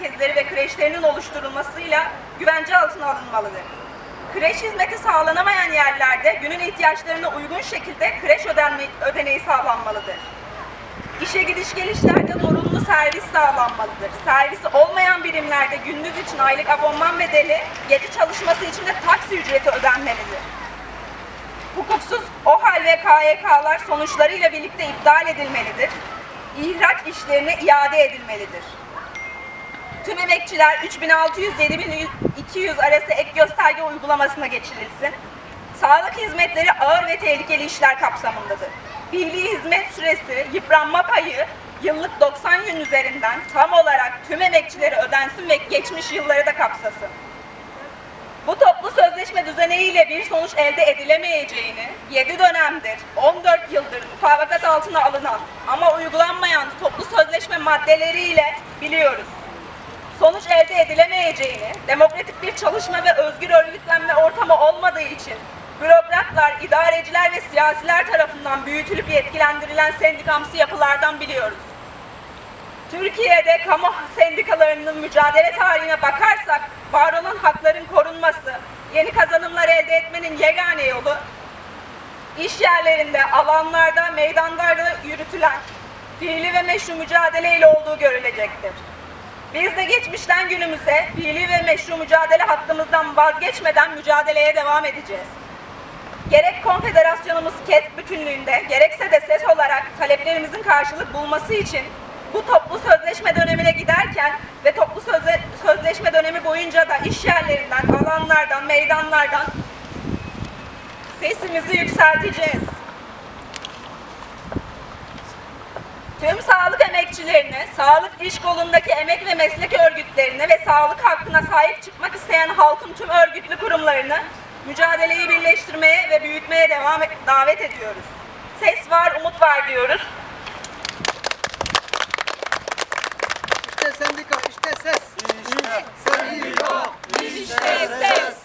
merkezleri ve kreşlerinin oluşturulmasıyla güvence altına alınmalıdır. Kreş hizmeti sağlanamayan yerlerde günün ihtiyaçlarına uygun şekilde kreş ödenme, ödeneği sağlanmalıdır. İşe gidiş gelişlerde zorunlu servis sağlanmalıdır. Servisi olmayan birimlerde gündüz için aylık abonman bedeli, gece çalışması için de taksi ücreti ödenmelidir. Hukuksuz OHAL ve KYK'lar sonuçlarıyla birlikte iptal edilmelidir. İhraç işlerine iade edilmelidir. Tüm emekçiler 3600-7200 arası ek gösterge uygulamasına geçirilsin. Sağlık hizmetleri ağır ve tehlikeli işler kapsamındadır. Fiili hizmet süresi, yıpranma payı yıllık 90 gün üzerinden tam olarak tüm emekçilere ödensin ve geçmiş yılları da kapsasın. Bu toplu sözleşme düzeneğiyle bir sonuç elde edilemeyeceğini 7 dönemdir, 14 yıldır mutabakat altına alınan ama uygulanmayan toplu sözleşme maddeleriyle biliyoruz. Sonuç elde edilemeyeceğini, demokratik bir çalışma ve özgür örgütlenme ortamı olmadığı için bürokratlar, idareciler ve siyasiler tarafından büyütülüp yetkilendirilen sendikamsı yapılardan biliyoruz. Türkiye'de kamu sendikalarının mücadele tarihine bakarsak var olan hakların korunması, yeni kazanımlar elde etmenin yegane yolu iş yerlerinde, alanlarda, meydanlarda yürütülen fiili ve meşru mücadeleyle olduğu görülecektir. Biz de geçmişten günümüze fiili ve meşru mücadele hattımızdan vazgeçmeden mücadeleye devam edeceğiz. Gerek konfederasyonumuz KES bütünlüğünde, gerekse de ses olarak taleplerimizin karşılık bulması için bu toplu sözleşme dönemine giderken ve toplu sözle- sözleşme dönemi boyunca da iş yerlerinden, alanlardan, meydanlardan sesimizi yükselteceğiz. Tüm sağlık emekçilerine, sağlık iş kolundaki emek ve meslek örgütlerine ve sağlık hakkına sahip çıkmak isteyen halkın tüm örgütlü kurumlarını mücadeleyi birleştirmeye ve büyütmeye devam et, davet ediyoruz. Ses var, umut var diyoruz. İşte sendika, işte ses. İşte sendika, İşte ses,